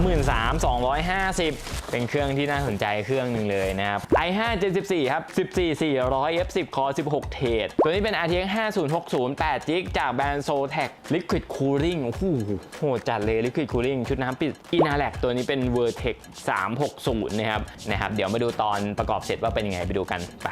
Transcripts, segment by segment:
33,250 เป็นเครื่องที่น่าสนใจเครื่องหนึ่งเลยนะครับ i5 74ครับ14 400 F10 Core 16 เทรดตัวนี้เป็น RTX 5060 8 g b จากแบรนด์ Zotac Liquid Cooling โอ้โหโหจัดเลย Liquid Cooling ชุดน้ำปิด Inalak ตัวนี้เป็น Vertex 360 นะครับนะครับ เดี๋ยวมาดูตอนประกอบเสร็จว่าเป็นยังไงไปดูกันไป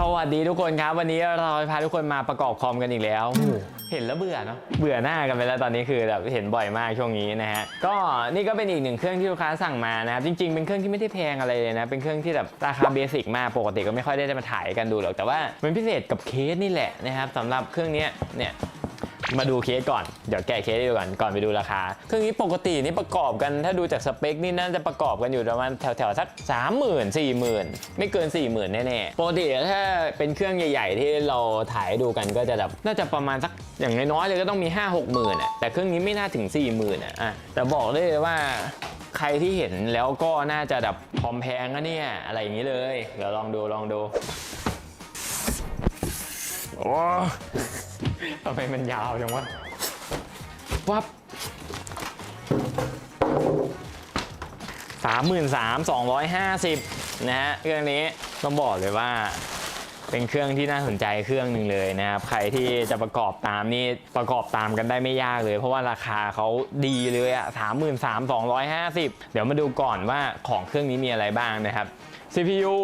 สวัสดีทุกคนครับวันนี้เราพาทุกคนมาประกอบคอมกันอีกแล้วโอ้โหเห็นแล้วเบื่อเนาะเบื่อหน้ากันไปแล้วตอนนี้คือแบบเห็นบ่อยมากช่วงนี้นะฮะก็นี่ก็เป็นอีกหนึ่งเครื่องที่ลูกค้าสั่งมานะครับจริงๆเป็นเครื่องที่ไม่ได้แพงอะไรเลยนะเป็นเครื่องที่แบบราคาเบสิกมากปกติก็ไม่ค่อยได้มาถ่ายกันดูหรอกแต่ว่ามันพิเศษกับเคสนี่แหละนะครับสำหรับเครื่องเนี้ยเนี่ย มาดูเคสก่อน เดี๋ยวแกะเคสให้ดูก่อน ก่อนไปดูราคา เครื่องนี้ปกตินี่ประกอบกัน ถ้าดูจากสเปคนี่น่าจะประกอบกันอยู่ประมาณแถวๆสัก3 0 0 0 0 4 0 0 0 0ไม่เกิน4 0,000แน่ๆ ปกติถ้าเป็นเครื่องใหญ่ ๆ ที่เราถ่ายดูกันก็จะแบบน่าจะประมาณสักอย่างน้อยๆเลยก็ต้องมี 5 6 0 0 0 0อะ แต่เครื่องนี้ไม่น่าถึง4 0 0 0 0อะอะ แต่บอกได้เลยว่าใครที่เห็นแล้วก็น่าจะแบบพอมแพงก็เนี่ยอะไรอย่างนี้เลย เดี๋ยวลองดูลองดูโอ้ ทำไมมันยาวจังวะ วับสามหมื่นสามสองร้อยห้าสิบนะฮะเครื่องนี้ต้องบอกเลยว่าเป็นเครื่องที่น่าสนใจเครื่องหนึ่งเลยนะครับใครที่จะประกอบตามนี่ประกอบตามกันได้ไม่ยากเลย เพราะว่าราคาเขาดีเลยอะสามหมื่นสามสองร้อยห้าสิบเดี๋ยวมาดูก่อนว่าของเครื่องนี้มีอะไรบ้างนะครับ CPU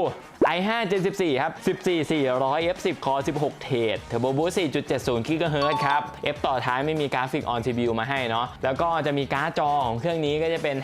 i5 74ครับ 14 400 F10 Core 16 เทรด Turbo Boost 4.70 GHz ครับ F ต่อท้ายไม่มีกราฟิก on CPU มาให้เนาะ แล้วก็จะมีการ์ดจอของเครื่องนี้ก็จะเป็น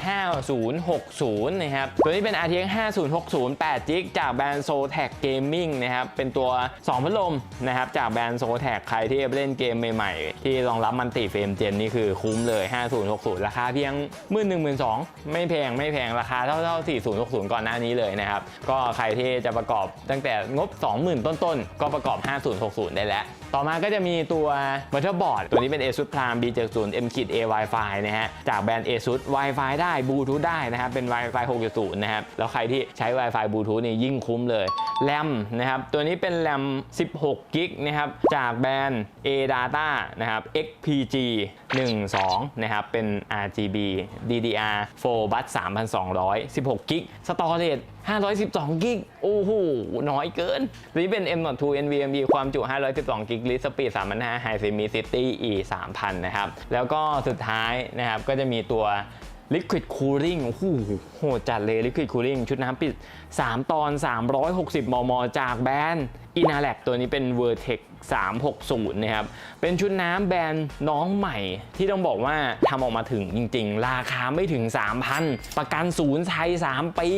5060 นะครับ ตัวนี้เป็น RTX 5060 8 g จากแบรนด์ Zotac Gaming นะครับ เป็นตัว 2 พัดลมนะครับ จากแบรนด์ Zotac ใครที่เล่นเกมใหม่ๆ ที่รองรับมันติเฟรมเจนนี่คือคุ้มเลย 5060 ราคาเพียง 1 1 2 0 0 0ไม่แพงไม่แพงราคาเท่าเท่า4060 ก่อนหน้านี้เลยนะครับ ก็ใครที่จะประกอบตั้งแต่งบ 20,000 ต้นๆ ก็ประกอบ 5060 ได้แล้ว ต่อมาก็จะมีตัว motherboard ตัวนี้เป็น ASUS Prime B70 M A Wi-Fi นะฮะ จากแบรนด์ ASUS Wi-Fi ได้ Bluetooth ได้นะครับ เป็น Wi-Fi 6.0 นะครับ แล้วใครที่ใช้ Wi-Fi Bluetooth นี่ยิ่งคุ้มเลยแรมนะครับ ตัวนี้เป็นแรม16 g b นะครับ จากแบรนด์ ADATA นะครับ XPG 12 นะครับ เป็น RGB DDR 4 bus 3,200 16 g b storage 512กิกโอ้โหน้อยเกิน ตัวนี้เป็น M.2 NVMe ความจุ 512กิกลิสปีดสามพันห้าไฮซีมิซิตี้อีสามพันนะครับ แล้วก็สุดท้ายนะครับก็จะมีตัว Liquid Cooling โอ้โหโหจัดเลย Liquid Cooling ชุดน้ำปิด 3 ตอน 360 มม จากแบรนด์ Inalak ตัวนี้เป็น Vertex 360 นะครับ เป็นชุดน้ำแบรนด์น้องใหม่ ที่ต้องบอกว่าทำออกมาถึงจริง ๆ ราคาไม่ถึง 3,000 ประกันศูนย์ไทย 3 ปี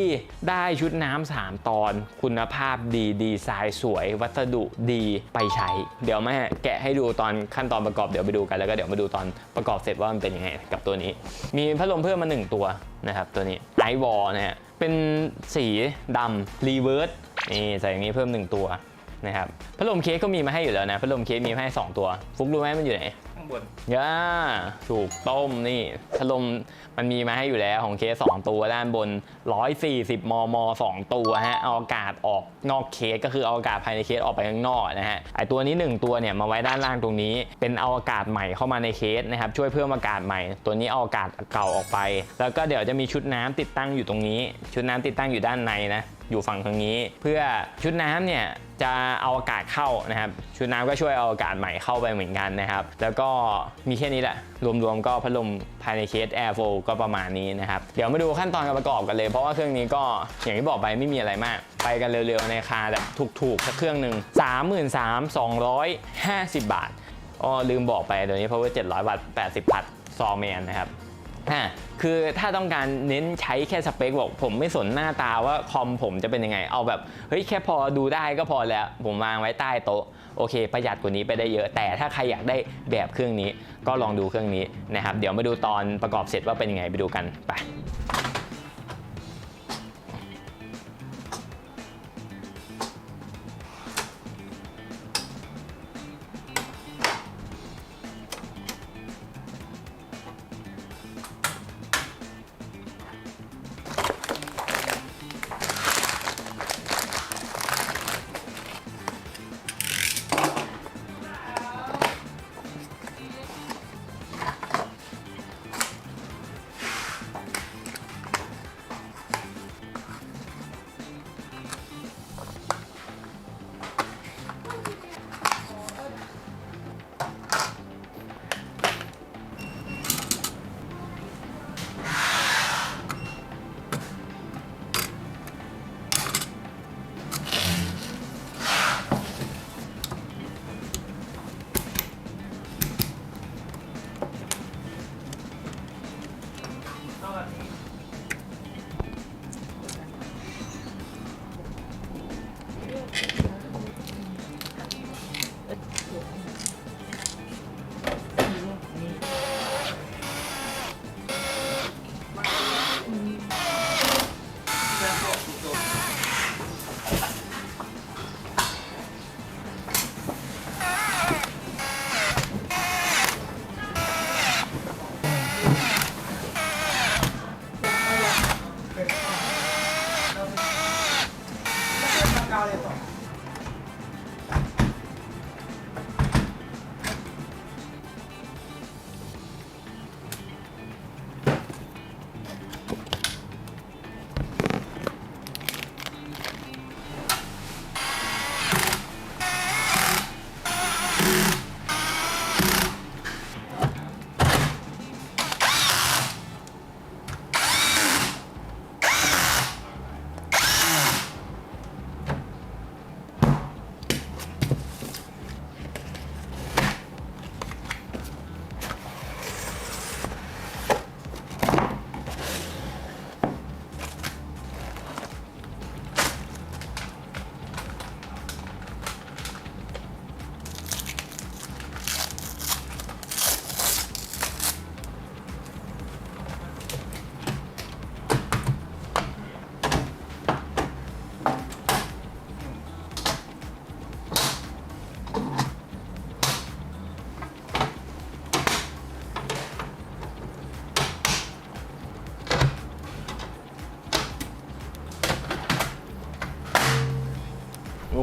ได้ชุดน้ำ 3 ตอน คุณภาพดีดีไซน์สวย วัสดุดีไปใช้ เดี๋ยวแม่แกะให้ดูตอนขั้นตอนประกอบเดี๋ยวไปดูกันแล้วก็เดี๋ยวมาดูตอนประกอบเสร็จว่ามันเป็นยังไงกับตัวนี้ มีพัดลมเพิ่มมา 1 ตัวนะครับตัวนี้ไอวอลเนะฮะเป็นสีดำรีเวิร์สนี่ใส่อย่างนี้เพิ่ม 1 ตัว นะครับพัดลมเคสก็มีมาให้อยู่แล้วนะพัดลมเคสมีมาให้ 2 ตัว ฟุกรู้ไหมมันอยู่ไหนข้างบนย่าถูกต้มนี่พัดลมมันมีมาให้อยู่แล้วของเคส2ตัวด้านบน 140 มม 2 ตัวฮะเอาอากาศออกนอกเคสก็คือเอาอากาศภายในเคสออกไปข้างนอกนะฮะไอตัวนี้ 1 ตัวเนี่ยมาไว้ด้านล่างตรงนี้ เป็นเอาอากาศใหม่เข้ามาในเคสนะครับช่วยเพิ่มอากาศใหม่ ตัวนี้เอาอากาศเก่าออกไป แล้วก็เดี๋ยวจะมีชุดน้ำติดตั้งอยู่ตรงนี้ ชุดน้ำติดตั้งอยู่ด้านในนะ อยู่ฝั่งทางนี้ เพื่อชุดน้ำเนี่ยจะเอาอากาศเข้านะครับ ชุดน้ำก็ช่วยเอาอากาศใหม่เข้าไปเหมือนกันนะครับ แล้วก็มีแค่นี้แหละ รวมๆก็พัดลมภายในเคส Air f l o ก็ประมาณนี้นะครับ เดี๋ยวมาดูขั้นตอนการประกอบกันเลย เพราะว่าเครื่องนี้ก็อย่างที่บอกไปไม่มีอะไรมาก ไปกันเร็วๆในราคาแบบถูกๆสักเครื่องหนึ่ง33,250 บาทอ๋อลืมบอกไปเดี๋ยวนี้ power 700 วัตต์80พัทซอแมนนะครับ อะคือถ้าต้องการเน้นใช้แค่สเปคบอกผมไม่สนหน้าตาว่าคอมผมจะเป็นยังไง เอาแบบเฮ้ยแค่พอดูได้ก็พอแล้ว ผมวางไว้ใต้โต๊ะโอเค ประหยัดกว่านี้ไปได้เยอะ แต่ถ้าใครอยากได้แบบเครื่องนี้ก็ลองดูเครื่องนี้นะครับ เดี๋ยวมาดูตอนประกอบเสร็จว่าเป็นยังไงไปดูกันไป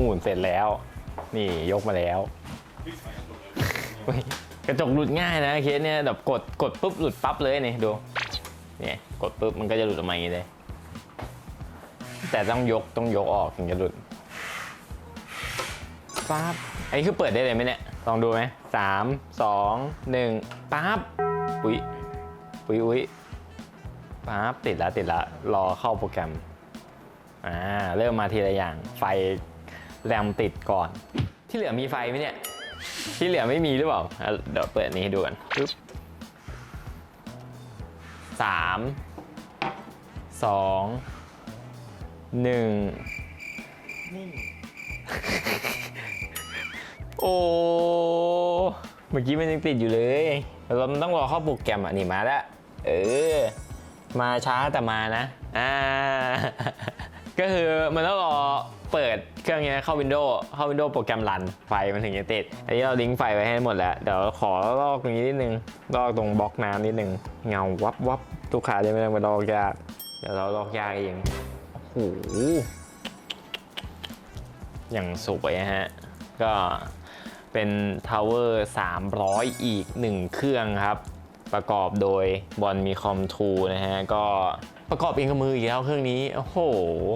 มุนเสร็จแล้ว นี่ยกมาแล้ว กระจกหลุดง่ายนะเคสเนี่ยแบบกดกดปุ๊บหลุดปั๊บเลยนี่ดูเนี่ยกดปุ๊บมันก็จะหลุดออกมาอย่างนี้เลย แต่ต้องยกต้องยกออกถึงจะหลุดปั๊บอันนี้คือเปิดได้เลยไหมเนี่ยลองดูไหมสามสองหนึ่งปั๊บอุ้ยอุ้ยอุ้ยปั๊บติดแล้วติดแล้วรอเข้าโปรแกรมอ่าเริ่มมาทีละอย่างไฟ แรมติดก่อน ที่เหลือมีไฟไหมเนี่ย ที่เหลือไม่มีหรือเปล่าอะเดี๋ยวเปิดอันนี้ให้ดูกันปึ๊บสามสองหนึ่งนิ่งโอ้ เมื่อกี้มันยังติดอยู่เลยเรามันต้องรอเข้าโปรแกรมอะนี่มาแล้ว เออ มาช้าแต่มานะ อ่า ก็คือมันต้องรอ เปิดเครื่องเนี้ยเข้า Windows เข้า Windows โปรแกรมรันไฟมันถึงจะติด อันนี้เราลิงก์ไฟไว้ให้หมดแล้ว เดี๋ยวขอลอกตรงนี้นิดนึง ลอกตรงบล็อกน้ำนิดนึง เงาวับวับลูกค้าจะไม่ต้องไปลอกยาก เดี๋ยวเราลอกยากเอง โอ้โห อย่างสวยฮะ ก็เป็น Tower 300 อีก 1 เครื่องครับ ประกอบโดยบอลมีคอมทูนะฮะ ก็ ประกอบเองกับมืออีกแล้วเครื่องนี้โอ้โห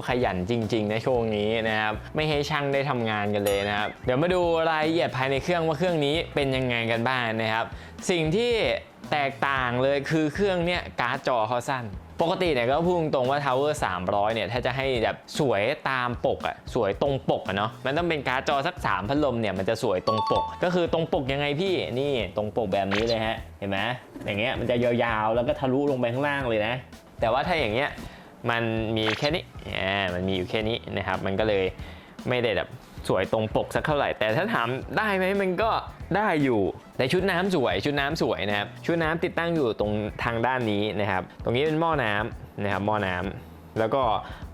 ขยันจริงๆนะช่วงนี้นะครับไม่ให้ช่างได้ทำงานกันเลยนะครับเดี๋ยวมาดูรายละเอียดภายในเครื่องว่าเครื่องนี้เป็นยังไงกันบ้างนะครับ สิ่งที่แตกต่างเลยคือเครื่องเนี้ยการ์ดจอเขาสั้นปกติเนี่ยก็พูดตรงว่า Tower 300 เนี่ย ถ้าจะให้แบบสวยตามปกอะสวยตรงปกอะเนาะมันต้องเป็นการ์ดจอสัก 3 พัดลมเนี่ย มันจะสวยตรงปก ก็คือตรงปกยังไงพี่นี่ตรงปกแบบนี้เลยฮะ เห็นไหมอย่างเงี้ยมันจะยาวๆ แล้วก็ทะลุลงไปข้างล่างเลยนะ แต่ว่าถ้าอย่างเงี้ยมันมีแค่นี้อ่ามันมีอยู่แค่นี้นะครับ มันก็เลยไม่ได้แบบสวยตรงปกสักเท่าไหร่ แต่ถ้าถามได้ไหมมันก็ได้อยู่แต่ชุดน้ำสวย ชุดน้ำสวยนะครับ ชุดน้ำติดตั้งอยู่ตรงทางด้านนี้นะครับ ตรงนี้เป็นหม้อน้ำนะครับ หม้อน้ำ แล้วก็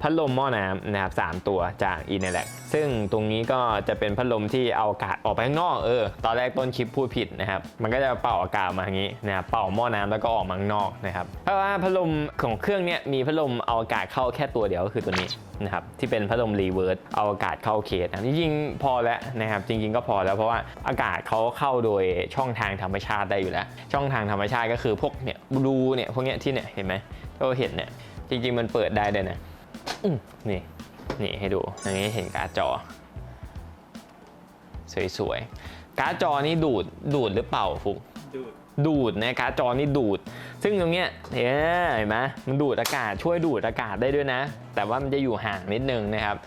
พัดลมหม้อน้ำนะครับสามตัวจาก i n e l a c ซึ่งตรงนี้ก็จะเป็นพัดลมที่เอาอากาศออกไปข้างนอกเออตอนแรกต้นคลิปพูดผิดนะครับมันก็จะเป่าอากาศมาอย่างนี้นะครับเป่าหม้อน้ำแล้วก็ออกมาข้างนอกนะครับเพราะว่าพัดลมของเครื่องเนี้ยมีพัดลมเอาอากาศเข้าแค่ตัวเดียวก็คือตัวนี้นะครับที่เป็นพัดลมรีเวิร์สเอาอากาศเข้าเคสนะจริงๆพอแล้วนะครับจริง ๆ ก็พอแล้วเพราะว่าอากาศเขาเข้าโดยช่องทางธรรมชาติได้อยู่แล้ว ช่องทางธรรมชาติก็คือพวกเนี่ยรูเนี่ยพวกเนี้ยที่เนี่ยเห็นไหมที่เราเห็นเนี่ย จริงๆ มันเปิดได้ด้วยนะอื้อนี่ นี่ให้ดูอย่างนี้เห็นการ์ดจอ สวยๆ การ์ดจอนี่ดูด ดูดหรือเปล่าฟุกดูด ดูดนะการ์ดจอนี่ดูด ซึ่งตรงเนี้ยเห็นเห็นไหมมันดูดอากาศ ช่วยดูดอากาศได้ด้วยนะ แต่ว่ามันจะอยู่ห่างนิดนึงนะครับ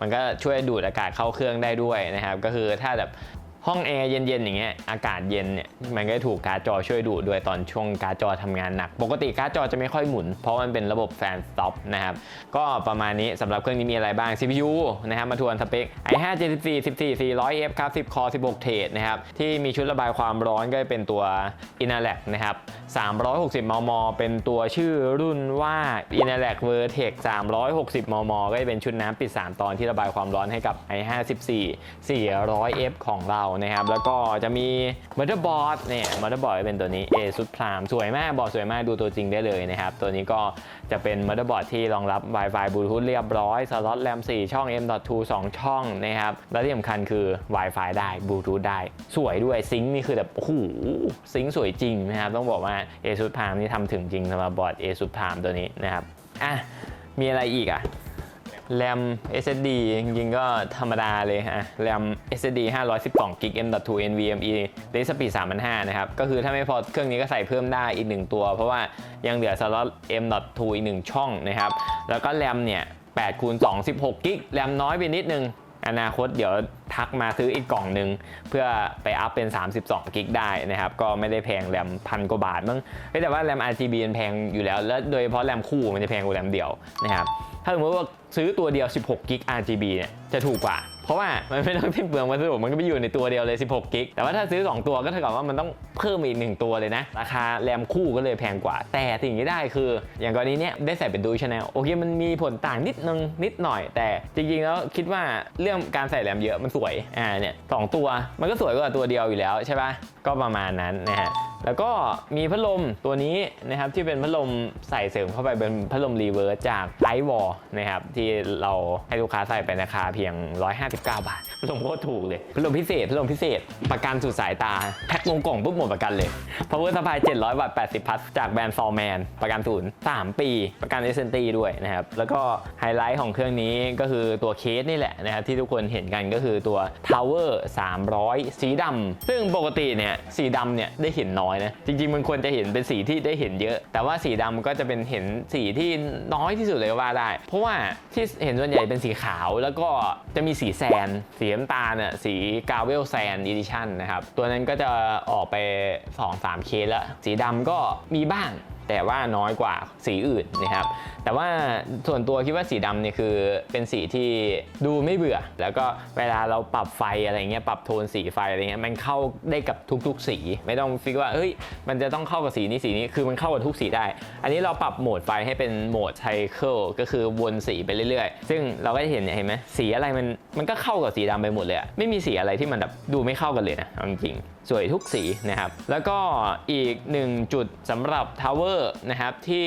มันก็ช่วยดูดอากาศเข้าเครื่องได้ด้วยนะครับ ก็คือถ้าแบบ ห้องแอร์เย็นๆอย่างเงี้ยอากาศเย็นเนี่ยมันก็ถูกการ์ดจอช่วยดูดด้วยตอนช่วงการ์ดจอทำงานหนัก ปกติการ์ดจอจะไม่ค่อยหมุน เพราะมันเป็นระบบแฟนสต็อปนะครับ ก็ประมาณนี้สำหรับเครื่องนี้มีอะไรบ้าง CPU นะครับมาทวนสเปค i5 74 14 400F ครับ 10 core 16 เทรดนะครับ ที่มีชุดระบายความร้อนก็เป็นตัว i n a l a c นะครับ 360 มม เป็นตัวชื่อรุ่นว่า i n a l a c Vertex 360 มม ก็จะเป็นชุดน้ำปิด 3 ตอนที่ระบายความร้อนให้กับ i5 14 400F ของเรานะครับแล้วก็จะมี motherboard เนี่ย motherboard เป็นตัวนี้ ASUS Prime สวยมากบอร์ดสวยมากดูตัวจริงได้เลยนะครับตัวนี้ก็จะเป็น motherboard ที่รองรับ Wi-Fi Bluetooth เรียบร้อยสล็อต RAM 4ช่อง M.2 2 ช่องนะครับและที่สำคัญคือ Wi-Fi ได้ Bluetooth ได้สวยด้วยซิงค์นี่คือแบบโอ้โหซิงค์สวยจริงนะครับต้องบอกว่า ASUS Prime นี่ทำถึงจริงสำหรับบอร์ด ASUS Prime ตัวนี้นะครับอะมีอะไรอีกอะ แรม SSD จริงๆ ก็ธรรมดาเลยฮะ แรม SSD 512 g b M.2 NVMe Disk Speed 3,500 นะครับ ก็คือถ้าไม่พอเครื่องนี้ก็ใส่เพิ่มได้อีก 1 ตัว เพราะว่ายังเหลือสล็อต M.2 อีก 1 ช่องนะครับ แล้วก็แรมเนี่ย8คูณ2 16กิกแรมน้อยไปนิดนึง อนาคตเดี๋ยวทักมาซื้ออีกกล่องหนึ่งเพื่อไปอัพเป็น 32กิกได้นะครับ ก็ไม่ได้แพงแรมพันกว่าบาทมั้งแต่ว่าแรม RGB มันแพงอยู่แล้ว และโดยเฉพาะแรมคู่มันจะแพงกว่าแรมเดียวนะครับถ้าสมมติว่า ซื้อตัวเดียว 16กิก RGB เนี่ยจะถูกกว่า เพราะว่ามันไม่ต้องทิ้งเปลืองวัสดุมันก็ไปอยู่ในตัวเดียวเลย 16กิก แต่ว่าถ้าซื้อ 2 ตัวก็เท่ากับว่ามันต้องเพิ่มอีก 1 ตัวเลยนะ ราคาแรมคู่ก็เลยแพงกว่า แต่สิ่งที่ได้คือ อย่างกรณีเนี้ยได้ใส่เป็นดูชแนลโอเคมันมีผลต่างนิดนึงนิดหน่อย แต่จริงๆแล้วคิดว่าเรื่องการใส่แรมเยอะมันสวยอ่าเนี่ยสองตัวมันก็สวยกว่าตัวเดียวอยู่แล้วใช่ปะก็ประมาณนั้นนะฮะ แล้วก็มีพัดลมตัวนี้นะครับที่เป็นพัดลมใส่เสริมเข้าไปเป็นพัดลมรีเวิร์สจากไอวอลนะครับที่เราให้ลูกค้าใส่ไปราคาเพียง 159 บาท ลมโคตรถูกเลยพัดลมพิเศษพัดลมพิเศษ ประกันสุดสายตา แพ็คลงกล่องปุ๊บหมดประกันเลย power supply 700บาท80 พัทจากแบรนด์ซอแมนประกันศูนย์3ปี ประกันเอเซนตีด้วยนะครับ แล้วก็ไฮไลท์ของเครื่องนี้ก็คือตัวเคสนี่แหละนะครับ ที่ทุกคนเห็นกันก็คือตัว Tower 300 สีดำซึ่งปกติเนี่ยสีดำเนี่ยได้เห็นน้อยนะ จริง ๆ มันควรจะเห็นเป็นสีที่ได้เห็นเยอะ แต่ว่าสีดำก็จะเป็นเห็นสีที่น้อยที่สุดเลยก็ว่าได้ เพราะว่าที่เห็นส่วนใหญ่เป็นสีขาว แล้วก็จะมีสีแซนสีน้ำตาลน่ยสีกาเวลแซนอีดิชั่นนะครับ ตัวนั้นก็จะออกไป 2-3 เคสแล้ว สีดำก็มีบ้างแต่ว่าน้อยกว่าสีอื่นนะครับ แต่ว่าส่วนตัวคิดว่าสีดำเนี่ยคือเป็นสีที่ดูไม่เบื่อ แล้วก็เวลาเราปรับไฟอะไรเงี้ยปรับโทนสีไฟอะไรเงี้ยมันเข้าได้กับทุกๆ สี ไม่ต้องฟิกว่าเฮ้ยมันจะต้องเข้ากับสีนี้สีนี้คือมันเข้ากับทุกสีได้ อันนี้เราปรับโหมดไฟให้เป็นโหมดไซเคิลก็คือวนสีไปเรื่อยๆ ซึ่งเราก็จะเห็นเนี่ยเห็นไหมสีอะไรมันมันก็เข้ากับสีดำไปหมดเลยไม่มีสีอะไรที่มันแบบดูไม่เข้ากันเลยนะจริงๆสวยทุกสีนะครับ แล้วก็อีกหนึ่งจุดสำหรับทาวเวอร์นะครับที่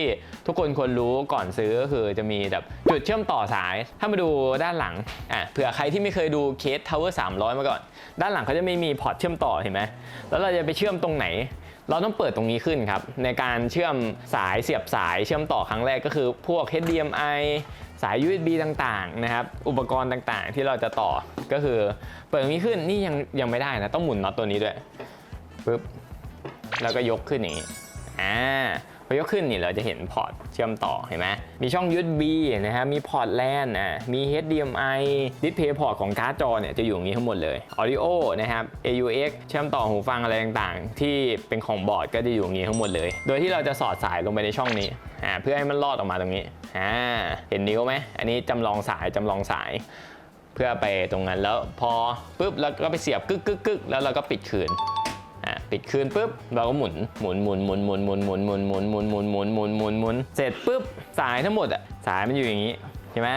ทุกคนควรรู้ก่อนซื้อก็คือจะมีแบบจุดเชื่อมต่อสาย ถ้ามาดูด้านหลังอะเผื่อใครที่ไม่เคยดูเคสทาวเวอร์300 มาก่อน ด้านหลังเขาจะไม่มีพอร์ตเชื่อมต่อเห็นไหมแล้วเราจะไปเชื่อมตรงไหน เราต้องเปิดตรงนี้ขึ้นครับ ในการเชื่อมสายเสียบสายเชื่อมต่อครั้งแรกก็คือพวก HDMI สาย USB ต่างๆนะครับ อุปกรณ์ต่างๆ ที่เราจะต่อก็คือ เปิดตรงนี้ขึ้นนี่ยังยังไม่ได้นะ ต้องหมุนน็อตตัวนี้ด้วยปึ๊บแล้วก็ยกขึ้นอย่างนี้อ่า พอยกขึ้นนี่เราจะเห็นพอร์ตเชื่อมต่อเห็นไหมมีช่อง USB นะครับมีพอร์ต LAN อะมี HDMI ดิสเพย์พอร์ตของการ์ดจอเนี่ยจะอยู่อย่างนี้ทั้งหมดเลย Audio นะครับ AUX เชื่อมต่อหูฟังอะไรต่างๆ ที่เป็นของบอร์ดก็จะอยู่อย่างนี้ทั้งหมดเลย โดยที่เราจะสอดสายลงไปในช่องนี้อ่าเพื่อให้มันลอดออกมาตรงนี้อ่าเห็นนิ้วไหมอันนี้จำลองสายจำลองสายเพื่อไปตรงนั้นแล้วพอปุ๊บแล้วก็ไปเสียบกึกกึกกึกแล้วเราก็ปิดคืน อะปิดคืนปุ๊บเราก็หมุนหมุนหมุนหมุนหมุนหมุนหมุนหมุนหมุนหมุนหมุนหมุนหมุนหมุนหมุนเสร็จปุ๊บสายทั้งหมดอะสายมันอยู่อย่างนี้ใช่ไหม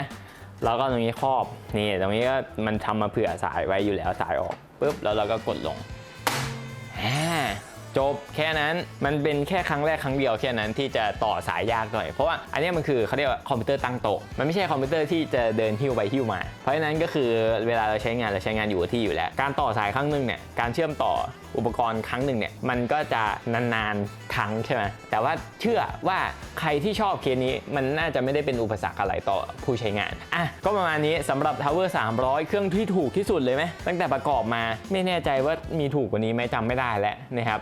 เราก็ตรงนี้ครอบนี่ตรงนี้ก็มันทำมาเผื่อสายไว้อยู่แล้วสายออกปุ๊บแล้วเราก็กดลงจบแค่นั้นมันเป็นแค่ครั้งแรกครั้งเดียวแค่นั้นที่จะต่อสายยากหน่อย เพราะว่าอันนี้มันคือเขาเรียกว่าคอมพิวเตอร์ตั้งโต๊ะมันไม่ใช่คอมพิวเตอร์ที่จะเดินหิ้วไปหิ้วมา เพราะฉะนั้นก็คือเวลาเราใช้งานเราใช้งานอยู่ที่อยู่แล้ว การต่อสายครั้งหนึ่งเนี่ยการเชื่อมต่อ อุปกรณ์ครั้งหนึ่งเนี่ยมันก็จะนานๆครั้งใช่ไหมแต่ว่าเชื่อว่าใครที่ชอบเคสนี้มันน่าจะไม่ได้เป็นอุปสรรคอะไรต่อผู้ใช้งานอะก็ประมาณนี้สำหรับ Tower 300 เครื่องที่ถูกที่สุดเลยไหมตั้งแต่ประกอบมาไม่แน่ใจว่ามีถูกกว่านี้ไหมจำไม่ได้แล้วนะครับ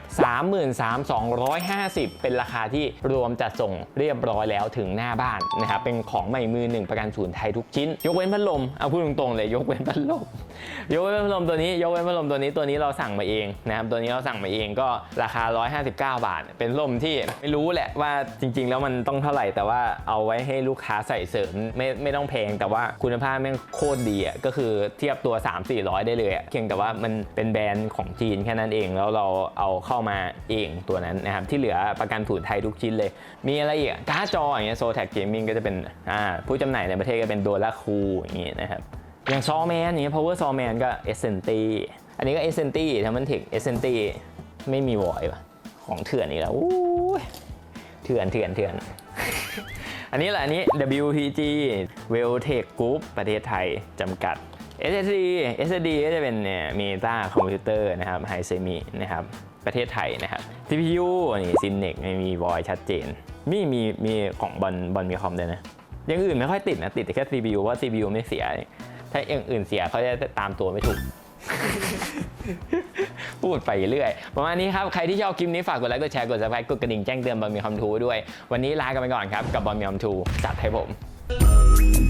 33,250 เป็นราคาที่รวมจัดส่งเรียบร้อยแล้วถึงหน้าบ้านนะครับเป็นของใหม่มือหนึ่งประกันศูนย์ไทยทุกชิ้น ยกเว้นพัดลมเอาพูดตรงๆเลยยกเว้นพัดลมยกเว้นพัดลมตัวนี้ ยกเว้นพัดลมตัวนี้ตัวนี้เราสั่งมาเองนะครับตัวนี้เราสั่งมาเองก็ราคา 159 บาท เป็นลมที่ไม่รู้แหละว่าจริง ๆ แล้วมันต้องเท่าไหร่แต่ว่าเอาไว้ให้ลูกค้าใส่เสริมไม่ไม่ต้องแพงแต่ว่าคุณภาพแม่งโคตรดีอะก็คือเทียบตัว 3 400 ได้เลยอะเพียงแต่ว่ามันเป็นแบรนด์ของจีนแค่นั้นเองแล้วเราเอาเข้ามาเองตัวนั้นนะครับที่เหลือประกันถูนไทยทุกชิ้นเลย มีอะไรอีกอะการ์ดจออย่างเงี้ยโซแท็กเกมมิ่งก็จะเป็นอ่าผู้จำหน่ายในประเทศก็เป็นโดลาคูอย่างงี้นะครับอย่างซอแมนอย่างเงี้ย power ซอแมนก็เอสเซนตี อันนี้ก็เอเซนตีทำมันเทคเอเซนตีไม่มีวอยว่ะ ของเถื่อนอีกแล้วอู้ยเถื่อนเถื่อนเถื่อน อันนี้แหละอันนี้ WPG w e l t e c h Group ประเทศไทยจำกัด SSD SSD ก็จะเป็นเนี่ยเมตาคอมพิวเตอร์นะครับไฮเซมินะครับ ประเทศไทยนะครับ CPU นี่ซินเนกไม่มีวอยชัดเจน มีมีมีของบอลบอลมีคอมด้วยนะอย่างอื่นไม่ค่อยติดนะ ติดแต่แค่ CPU เพราะ CPU ไม่เสีย ถ้าอย่างอื่นเสียเขาจะตามตัวไม่ถูก พูดไปเรื่อยประมาณนี้ครับ ใครที่ชอบคลิปนี้ฝากกดไลค์กดแชร์กด subscribe กดกระดิ่งแจ้งเตือนบอลมีคำทูด้วย วันนี้ลากันไปก่อนครับ กับบอลมีคำทูจัดให้ผม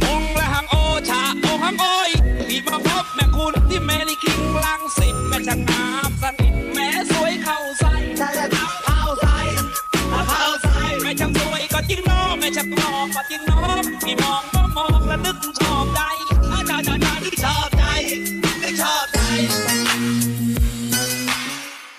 องค์ละหังโอชาองค์หังโอยมีมาพบแม่คุณที่เมลิคิงลังสิตแม่ช่างงามสนิทแม่สวยเข้าใส่แม่ช่างสวยก็จริงน้องแม่ช่างรอก็จริงน้องที่มองก็มองและนึกชอบใจอาจารย์อาจารย์ชอบใจชอบใจ